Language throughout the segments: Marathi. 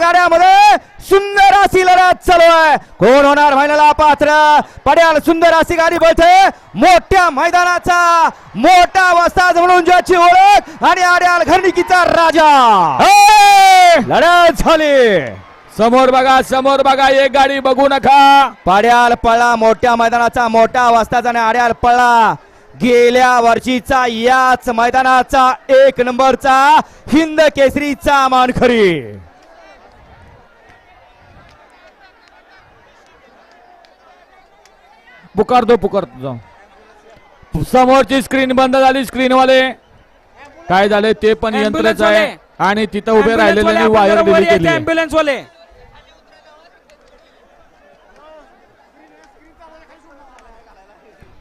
गाड्यामध्ये सुंदर अशी लढत चालू आहे. कोण होणार फायनलला पात्र? पड्याल सुंदर अशी गाडी बैठे मोठ्या मैदानाचा मोठा वस्ताद म्हणून ज्याची ओळख आणि आड्याल घरणिकीचा राजा. लढत झाली. समोर बघा समोर बघा एक गाडी बघू नका. पाड्याल पळा मोठ्या मैदानाचा मोठा वाजताचा आणि आड्याल पळा. गेल्या वर्षीचा याच मैदानाचा एक नंबरचा हिंद केसरीचा मानखरी पुकारतो पुकारतो जाऊ समोरची स्क्रीन बंद झाली स्क्रीन वाले. काय झाले ते पण यंत्रच आहे. आणि तिथं उभे राहिलेले वायर दिली केली. अँब्युलन्स वाले.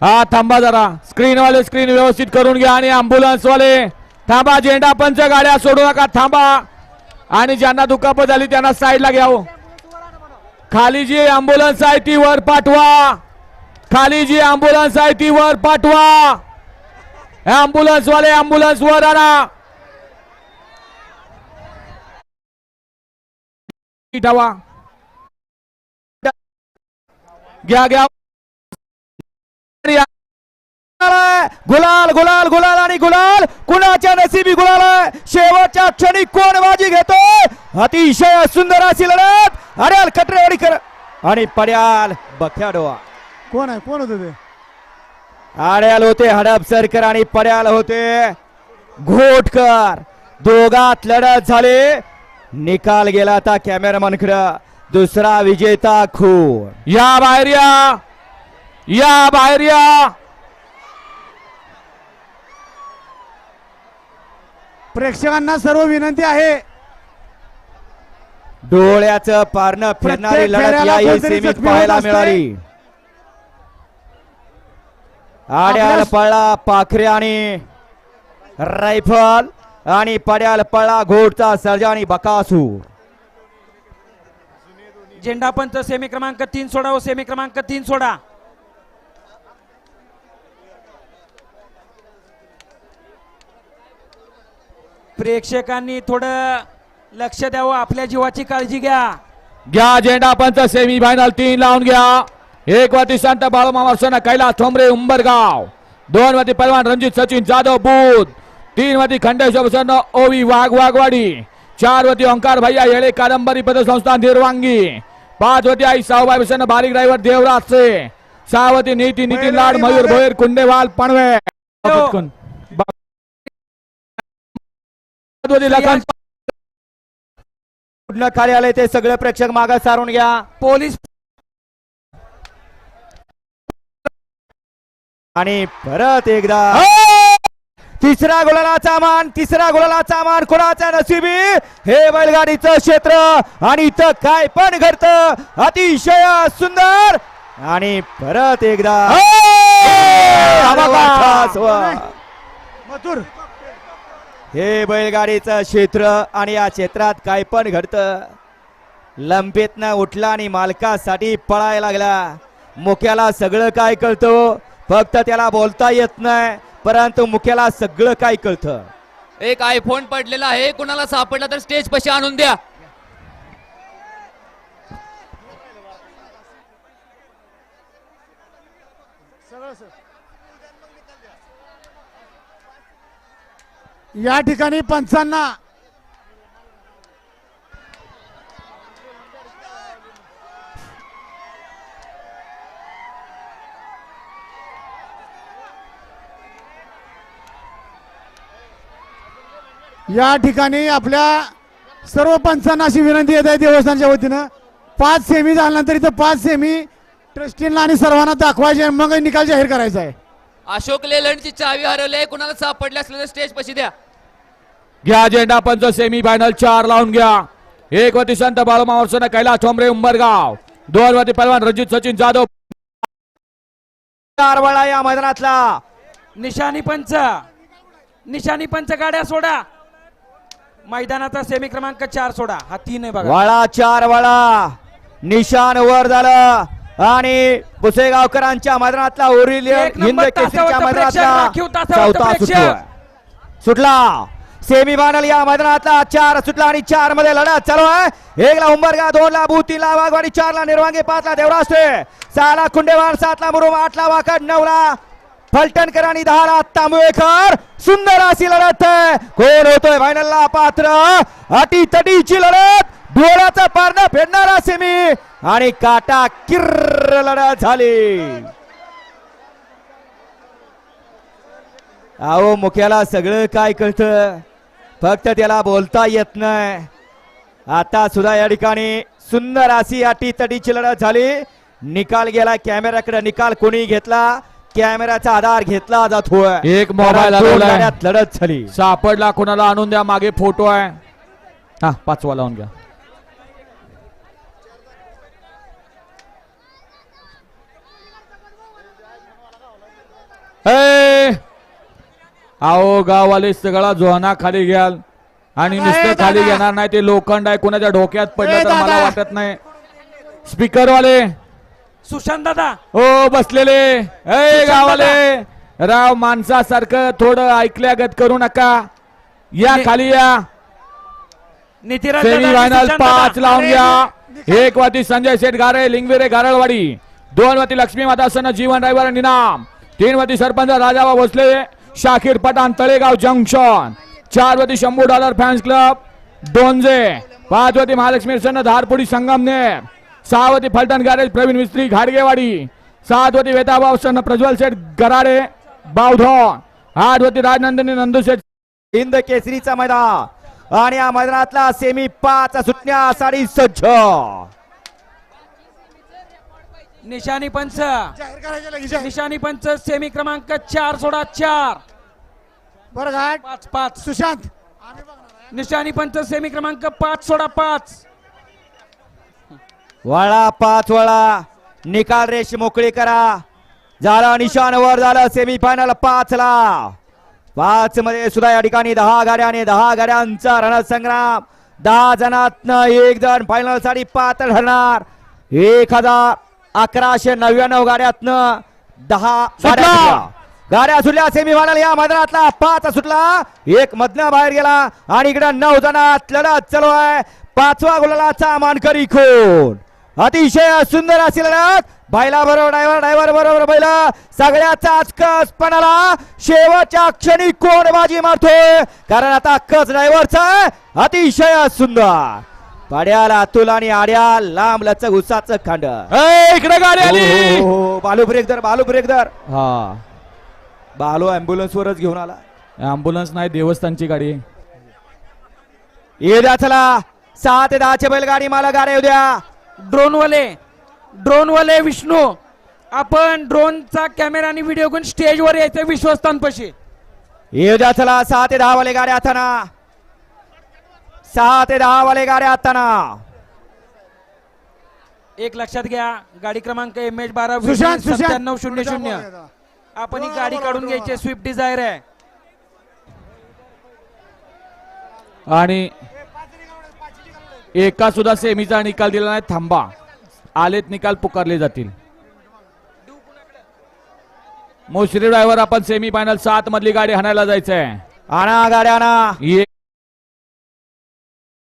हा थांबा जरा. स्क्रीन वाले स्क्रीन व्यवस्थित करून घ्या आणि अँब्युलन्स वाले. थांबा झेंडा पंच गाड्या सोडू नका थांबा. आणि ज्यांना दुखापत झाली त्यांना साईडला घ्यावं. खाली जी अँब्युलन्स आहे ती वर पाठवा. खाली जी अँब्युलन्स आहे ती वर पाठवा. अँब्युलन्स वाले अँब्युलन्स वर आणा. ठेवा. घ्या घ्या. गुलाल गुलाल गुलाल आणि गुलाल. कुणाच्या नसीबी गुलाल आहे? शेवटच्या क्षणी कोण बाजी घेतोय? अतिशय सुंदर अशी लढत. अड्याल कटरेवाडी कर आणि पड्याल बख्याडोआ कोण आहे? कोण होतं ते? आड्याल होते हडपसरकर आणि पड्याल होते. घोटकर. दोघात लढत झाले. निकाल गेला आता कॅमेरामॅनकडे दुसरा विजेता खून. या बाहेर या. या बाहेर या. प्रेक्षकांना सर्व विनंती आहे. डोळ्याचं पारणं फिरणारी लढत कोणतरी सेमीत पाहायला. मिळाली. आड्याल पळा पाखरे आणि रायफल. आणि पड्याल पळा घोडचा सर्जा आणि बकासूर झेंडा पंच सेमी क्रमांक तीन सोडा व सेमी क्रमांक तीन सोडा. प्रेक्षकांनी थोडं लक्ष द्यावं आपल्या जीवाची काळजी घ्या. घ्या झेंडा पंच सेमी फायनल तीन लावून घ्या. एक वाटी संत बाळूमामा सोना कैलास ठोंबरे उंबरगाव. दोन वाटी पैलवान रणजित सचिन जाधव बुध. तीन वाटी खंडेश्वर ओवी वाघ वाघवाडी. चार वती ओंकार भैया येळे कादंबरी पदसंस्था निर्वांगी पाच वती आई साऊबाई प्रसन्न बारीक ड्रायव्हर देवराजचे सहा वती नीती नितीन लाड मयूर भोयर कुंडेवाल पणवे. कुठलं आले ते सगळे प्रेक्षक मागे सारून घ्या. पोलीस आणि परत एकदा. तिसरा गुलालाचा मान तिसरा गुलालाचा मान कोणाचा नशिबी? हे बैलगाडीचं क्षेत्र आणि इथं काय पण घडत अतिशय सुंदर. आणि परत एकदा. खास व- मथुर हे बैलगाडीचं क्षेत्र आणि या क्षेत्रात काय पण घडतं लंपेतनं उठला आणि मालकासाठी पळायला लागला. मुख्याला सगळं काय कळतं? फक्त त्याला बोलता येत नाही परंतु मुख्याला सगळं काय कळतं. एक आयफोन पडलेला आहे कुणाला सापडला तर स्टेज पशी आणून द्या. या ठिकाणी पंचांना या ठिकाणी आपल्या सर्व पंचांना अशी विनंती येत आहे देवस्थानच्या वतीनं. पाच सेमी झाल्यानंतर इथं पाच सेमी ट्रस्टींना आणि सर्वांना दाखवायचे मग निकाल जाहीर करायचा आहे. अशोक लेलंडची चावी हरवली कुणाला सापडली असलं तर स्टेज पशी द्या. घ्या झेंडा पंच सेमी फायनल चार लावून घ्या. एक वती संत बाळूमावर सोना कैलास ठोंबरे उंबरगाव. दोन वती पैलवान रणजित सचिन जाधव. चार वेळा या मैदानातला. निशाणी पंच निशाणी पंच गाड्या सोडा. मैदानाचा सेमी क्रमांक चार सोडा. हा तीन आहे बघा. वळा चार वळा. निशान वर झालं. आणि पुसेगावकरांच्या मैदानातला ओरिल एक हिंद नंबर केसरीच्या तासावरचं प्रेक्षक, मैदानातला राखीव तासावरचं चौथा प्रेक्षक. सुटला सुटला. सेमी फायनल या मैदानातला चार सुटला आणि चारमध्ये लढत चालू आहे. एक ला उंबरगा दोन ला बूथ तीन ला वाघवाडी चार ला निर्वांगी पाच ला देवराष्ट्रे. सहा ला खुंडेवाड सात ला मुरुम आठ ला वाकड नऊ ला फलटणकर आणि दहाला ला सुंदर अशी लढत आहे. कोण होतोय फायनलला पात्र? अटी तटीची लढत. डोळ्याचा पारणं फेडणारा सेमी आणि काटा किर्र लढत झाली. अहो मुख्याला सगळं काय कळतं? फक्त त्याला बोलता येत नाही. आता सुद्धा या ठिकाणी सुंदर अशी अटी तटीची लढत झाली. निकाल गेला कॅमेऱ्याकडे निकाल कोणी घेतला? कॅमेऱ्याचा आधार घेतला जातोय. एक मोबाईल. गाड्यात लढत झाली. सापडला कोणाला आणून द्या मागे फोटो आहे. हा पाचवा लावून घ्या. ए, अहो गाववाले सगळा जोहना खाली घ्याल. आणि ए, नुसतं दादा. खाली घेणार नाही ते लोखंड आहे कोणाच्या डोक्यात पडलं ए, तर मला दादा. वाटत नाही. स्पीकर वाले सुशांत दादा. हो बसलेले. ए गावाले. राव माणसासारखं थोडं ऐकल्यागत करू नका. या खाली या. नितीराज सेमी दादा आणि फायनल सुशांत पाच दादा. लावून घ्या. एक वाटी संजय शेठ गारे लिंगविरे गारळवाडी. दोन वाटी लक्ष्मी माता सन जीवन ड्रायव्हर निनाम. तीन वाटी सरपंच राजाबा भोसले शाकीर पठाण तळेगाव जंक्शन. चार वाटी Shambhu dollar fans club Donje पाच वाटी महालक्ष्मी सन धारपुडी संगमनेर. सहा वाटी फलटण गॅरेज प्रवीण मिस्त्री घाडगेवाडी. सात वाटी वेताबाव सन प्रज्वल शेठ गराडे बावधन. आठ वाटी राजनंदिनी नंदू शेठ. हिंद केसरीचा मैदान. आणि या मैदानातला सेमी पाच सुटण्यासाठी सज्ज. निशाणी पंच. निशाणी पंच सेमी क्रमांक चार सोडा चार. बरं पाच पाच. सुशांत. निशाणी पंच सेमी क्रमांक पाच सोडा पाच. वळा पाच वळा. निकाल रेष मोकळी करा झाला निशाण वर झालं सेमी फायनल पाच ला पाच मध्ये सुद्धा या ठिकाणी दहा गाड्या आणि दहा गाड्यांचा रणसंग्राम. दहा जणातनं एक जण फायनलसाठी पात्र ठरणार. एक हजार अकराशे नव्याण्णव गाड्यातनं दहा गाड्या सुटला. सुटल्या. गाड्या सुटल्या सेमी फायनल या मैदानातला. पाच सुटला एक मधनं बाहेर गेला आणि इकडे नऊ जणात लढत चालू आहे. पाचवा गुलालाचा मानकरी कोण? अतिशय सुंदर अशी लढत बैला बरोबर ड्रायव्हर ड्रायव्हर बरोबर बैल सगळ्याचा कसपणाला शेवटच्या क्षणी कोण बाजी मारतोय. कारण आता कस ड्रायव्हरचा अतिशय सुंदर. पाड्याला अतुल आणि आड्या लांब लचक उसाचं खांड. इकडे गाडी आली! हो, हो, हो. बालू ब्रेक दर बालू ब्रेक दर हा. बालू अँब्युलन्स वरच घेऊन आला. अँब्युलन्स नाही देवस्थानची गाडी. ये द्या चला. सहा ते दहाचे बैलगाडी मला गाड्या येऊ द्या. ड्रोन वाले ड्रोन वाले विष्णू आपण ड्रोनचा कॅमेरा आणि व्हिडिओ घेऊन स्टेजवर यायचं विश्वस्तांपाशी. येऊ द्या चला सहा ते दहा वाले गाड्या आताना सहा ते दहा वाले गाड्या आताना एक लक्षात घ्या गाडी क्रमांक एम एच बारा सुशांत सुशांत. सत्त्याण्णव शून्य शून्य. आपण ही गाडी काढून घ्यायची स्विफ्ट डिझायर आहे. आणि एका सुद्धा सेमीचा निकाल दिला नाही थांबा. आलेत निकाल पुकारले जातील. मोश्री ड्रायव्हर आपण सेमी फायनल सात मधली गाडी हाणायला जायचंय. आणा गाड्या आणा